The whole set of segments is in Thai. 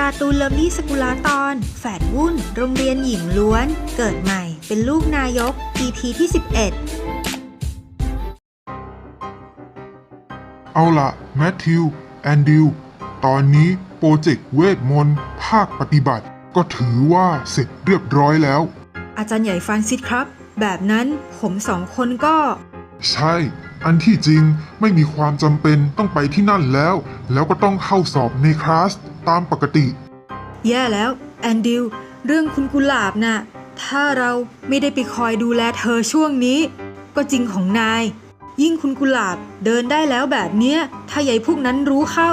การ์ตูนเลิฟลี่สกุลาตอน แฝดวุ่น โรงเรียนหญิงล้วน เกิดใหม่ เป็นลูกนายก EP ที่ 11 เอาละแมทธิว แอนดิว ตอนนี้โปรเจกต์เวทมนต์ภาคปฏิบัติ ก็ถือว่าเสร็จเรียบร้อยแล้ว อาจารย์ใหญ่ฟรานซิสครับ แบบนั้นผมสองคนก็ ใช่ อันที่จริงไม่มีความจำเป็นต้องไปที่นั่นแล้ว แล้วก็ต้องเข้าสอบในคลาสตามปกติ แย่แล้ว แอนดิว เรื่องคุณกุหลาบน่ะ ถ้าเราไม่ได้ไปคอยดูแลเธอช่วงนี้ ก็จริงของนาย ยิ่งคุณกุหลาบเดินได้แล้วแบบเนี้ย ถ้าใหญ่พวกนั้นรู้เข้า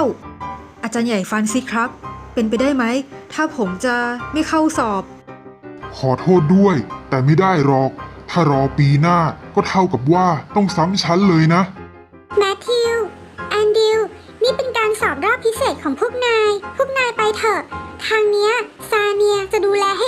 อาจารย์ใหญ่ฟรานซิสครับ เป็นไปได้ไหม ถ้าผมจะไม่เข้าสอบ ขอโทษด้วย แต่ไม่ได้หรอก ถ้ารอปีหน้าก็เท่ากับว่าต้องซ้ำชั้นเลยนะ แมทธิว แอนดิว นี่เป็นการสอบรอบพิเศษของพวกนาย พวกนายไปเถอะ ทางเนี้ยซาเนียจะดูแลให้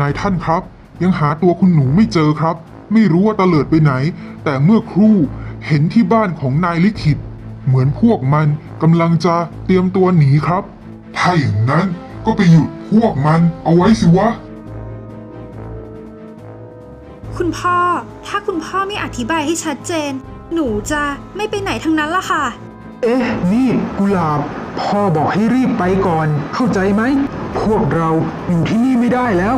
นายท่านครับ ยังหาตัวคุณหนูไม่เจอครับ ไม่รู้ว่าตะเลิดไปไหน แต่เมื่อครู่เห็นที่บ้านของนายลิขิต เหมือนพวกมันกำลังจะเตรียมตัวหนีครับ ถ้าอย่างนั้นก็ไปหยุดพวกมันเอาไว้สิวะ คุณพ่อ ถ้าคุณพ่อไม่อธิบายให้ชัดเจน หนูจะไม่ไปไหนทั้งนั้นละค่ะ เอ๊ะ นี่กุหลาบ พ่อบอกให้รีบไปก่อน เข้าใจไหม พวกเราอยู่ที่นี่ไม่ได้แล้ว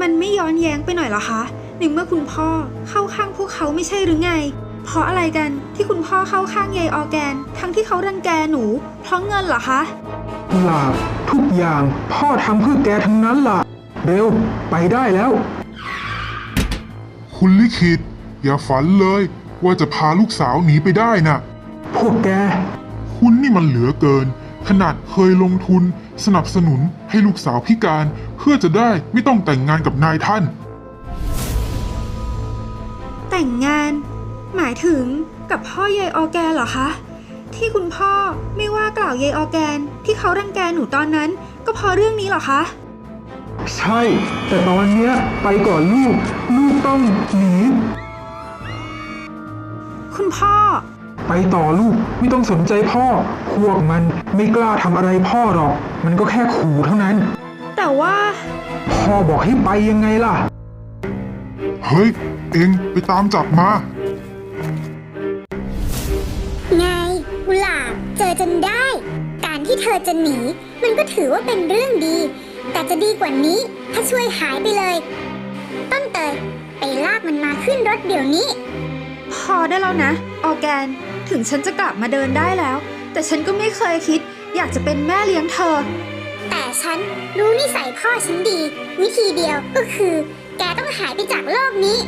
มันไม่ย้อนแย้งไปหน่อยเหรอคะในเมื่อคุณพ่อเข้าข้างพวกเขาไม่ใช่หรือไง เพราะอะไรกันที่คุณพ่อเข้าข้างยายออร์แกน ทั้งที่เขารังแกหนู เพราะเงินเหรอคะกุหลาบทุกอย่างพ่อทำเพื่อแกทั้งนั้นล่ะ เร็ว ไปได้แล้ว คุณลิขิต อย่าฝันเลยว่าจะพาลูกสาวหนีไปได้น่ะ พวกแก คุณนี่มันเหลือเกิน ขนาดเคยลงทุน สนับสนุนให้ลูกสาวพิการ เพื่อจะได้ไม่ต้องแต่งงานกับนายท่าน แต่งงาน หมายถึงกับพ่อยายออร์แกนเหรอคะ ที่คุณพ่อไม่ว่ากล่าวยายออร์แกน ที่เขารังแกหนูตอนนั้น ก็เพราะเรื่องนี้เหรอคะใช่ แต่ตอนเนี้ยไปก่อนลูก ลูกต้องหนี คุณพ่อ ไปต่อลูกไม่ต้องสนใจพ่อ พวกมันไม่กล้าทำอะไรพ่อหรอก มันก็แค่ขู่เท่านั้น แต่ว่า พ่อบอกให้ไปยังไงล่ะ เฮ้ย เอ็งไปตามจับมา ไงกุหลาบเจอจนได้ การที่เธอจะหนี มันก็ถือว่าเป็นเรื่องดี แต่จะดีกว่านี้ ถ้าช่วยหายไปเลย ต้นเตยไปลากมันมาขึ้นรถเดี๋ยวนี้ พอได้แล้วนะ ออร์แกน ถึงฉันจะกลับมาเดินได้แล้ว แต่ฉันก็ไม่เคยคิด อยากจะเป็นแม่เลี้ยงเธอ แต่ฉันรู้นิสัยพ่อฉันดี วิธีเดียวก็คือ แกต้องหายไปจากโลกนี้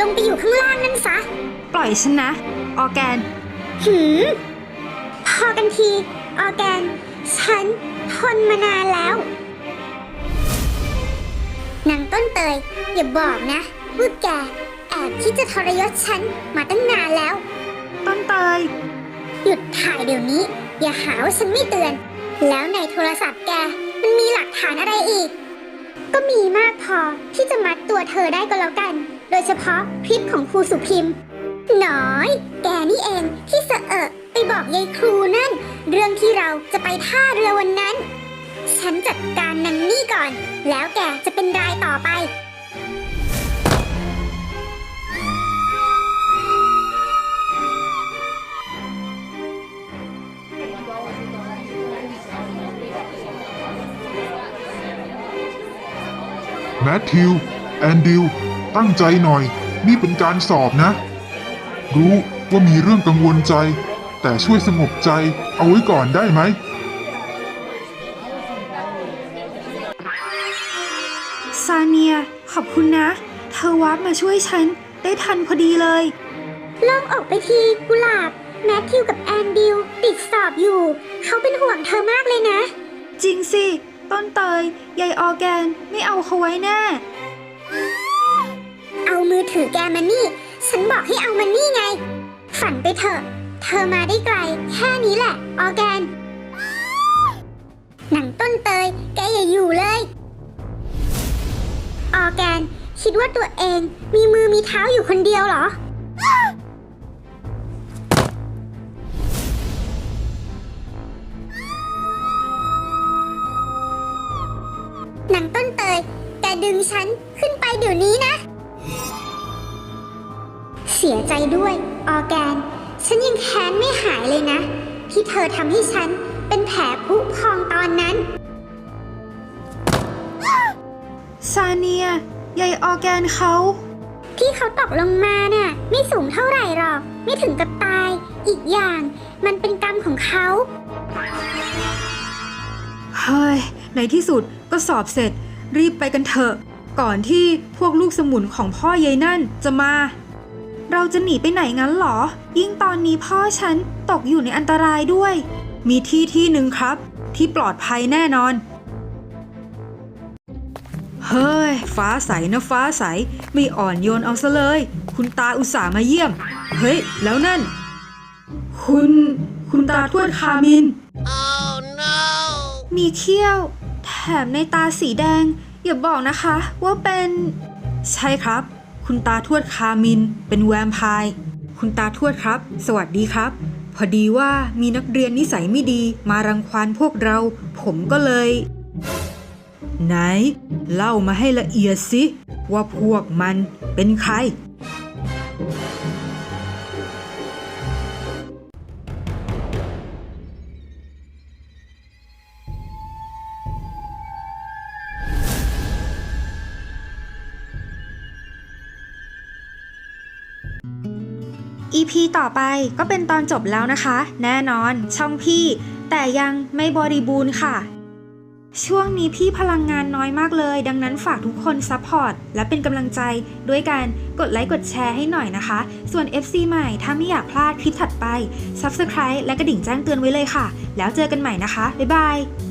ลงไปอยู่ข้างล่างนั่นซะ ปล่อยฉันนะ ออร์แกน หืม พอกันที ออร์แกน ฉันทนมานานแล้ว นางต้นเตย อย่าบอกนะว่าแกแอบคิดจะทรยศฉันมาตั้งนานแล้ว ต้นเตย หยุดถ่ายเดี๋ยวนี้ อย่าหาว่าฉันไม่เตือน แล้วในโทรศัพท์แก มันมีหลักฐานอะไรอีก ก็มีมากพอที่จะมัดตัวเธอได้ก็แล้วกัน โดยเฉพาะคลิปของครูสุพิมหน้อย แกนี่เองที่เสอะเอะ ไปบอกยายครูนั่น เรื่องที่เราจะไปท่าเรือวันนั้น ฉันจัดการนันนี่ก่อน แล้วแกจะเป็นรายต่อไปแมทธิว แอนดิว ตั้งใจหน่อย นี่เป็นการสอบนะ รู้ว่ามีเรื่องกังวลใจ แต่ช่วยสงบใจเอาไว้ก่อนได้ไหม ซาเนีย ขอบคุณนะ เธอวับมาช่วยฉัน ได้ทันพอดีเลย โล่งอกไปทีกุหลาบ แมทธิวกับแอนดิวติดสอบอยู่ เขาเป็นห่วงเธอมากเลยนะ จริงสิ ต้นเตยยายออร์แกนไม่เอาเขาไว้แน่เอา มือถือแกมานี่ ฉันบอกให้เอามานี่ไง ฝันไปเถอะ เธอมาได้ไกล แค่นี้แหละ ออแกน หนังต้นเตย แกอย่าอยู่เลย ออแกน คิดว่าตัวเองมีมือมีเท้าอยู่คนเดียวเหรอ หนังต้นเตย แกดึงฉันขึ้นไปเดี๋ยวนี้นะ เสียใจด้วย ออร์แกน ฉันยังแค้นไม่หายเลยนะ ที่เธอทำให้ฉันเป็นแผลผุพองตอนนั้น ซาเนียยายออร์แกนเขา ที่เขาตกลงมาน่ะ ไม่สูงเท่าไหร่หรอก ไม่ถึงกับตาย อีกอย่างมันเป็นกรรมของเขา เฮ้ย ในที่สุดก็สอบเสร็จ รีบไปกันเถอะ ก่อนที่พวกลูกสมุนของพ่อยายนั่นจะมา เราจะหนีไปไหนงั้นเหรอ ยิ่งตอนนี้พ่อฉันตกอยู่ในอันตรายด้วย มีที่ที่หนึ่งครับ ที่ปลอดภัยแน่นอน เฮ้ย ฟ้าใสนะฟ้าใส ไม่อ่อนโยนเอาซะเลย คุณตาอุตส่าห์มาเยี่ยม เฮ้ย แล้วนั่น คุณ คุณตาทวดคามินมีเขี้ยว แถมในตาสีแดง อย่าบอกนะคะ ว่าเป็น ใช่ครับ คุณตาทวดคามิน เป็นแวมไพร์คุณตาทวดครับ สวัสดีครับ พอดีว่ามีนักเรียนนิสัยไม่ดีมารังควานพวกเรา ผมก็เลย ไหน เล่ามาให้ละเอียดสิ ว่าพวกมันเป็นใคร EP ต่อไปก็เป็นตอนจบแล้วนะคะ แน่นอนช่องพี่ แต่ยังไม่บริบูรณ์ค่ะ ช่วงนี้พี่พลังงานน้อยมากเลย ดังนั้นฝากทุกคนซัพพอร์ตและเป็นกำลังใจด้วยการกดไลค์กดแชร์ให้หน่อยนะคะ ส่วน FC ใหม่ถ้าไม่อยากพลาดคลิปถัดไป Subscribe และกระดิ่งแจ้งเตือนไว้เลยค่ะ แล้วเจอกันใหม่นะคะ บ๊ายบาย